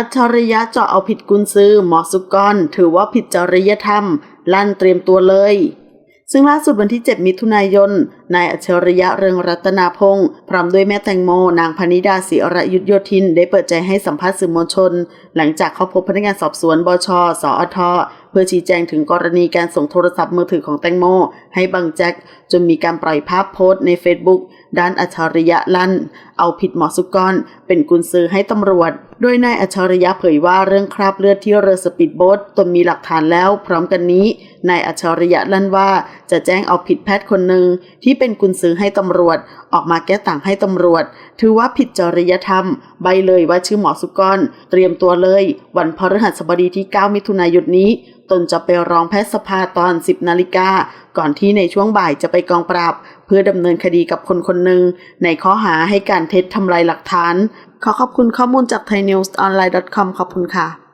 อัจฉริยะเจาะเอาผิดกุนซือหมอสุกร ถือว่าผิดจริยธรรม ลั่นเตรียมตัวเลย ซึ่งล่าสุดวันที่ 7 มิถุนายน นายอัจฉริยะเรืองรัตนาพงศ์พร้อมด้วยแม่แตงโม นางพนิดาศิรยุทธโยธิน ได้เปิดใจให้สัมภาษณ์สื่อมวลชน หลังจากเข้าพบพนักงานสอบสวนบช สอท พื่อชี้แจงถึงกรณีการส่งโทรศัพท์มือถือของแตงโม ให้บังแจ็คจนมีการปล่อยภาพโพสต์ใน Facebook ด้านอัจฉริยะลั่น เอาผิดหมอสุกรเป็นกุญซือให้ตำรวจ โดยนายอัจฉริยะเผยว่าเรื่องคราบเลือดที่เรือสปีดโบ๊ทตนมีหลักฐานแล้ว พร้อมกันนี้นายอัจฉริยะลั่นว่า จะแจ้งเอาผิดแพทย์คนหนึ่งที่เป็นกุญซือให้ตำรวจ ออกมาแก้ต่างให้ตำรวจ ถือว่าผิดจริยธรรม ใบเลยว่าชื่อหมอสุกรเตรียมตัวเลย วันพฤหัสบดีที่ 9 มิถุนายนนี้ตนจะไปร้องแพทยสภาตอน 10 นาฬิกา ก่อนที่ในช่วงบ่ายจะไปกองปราบ เพื่อดำเนินคดีกับคนคนหนึ่ง ในข้อหาให้การเท็จทำลายหลักฐาน ขอขอบคุณข้อมูลจาก thainews online com ขอบคุณค่ะ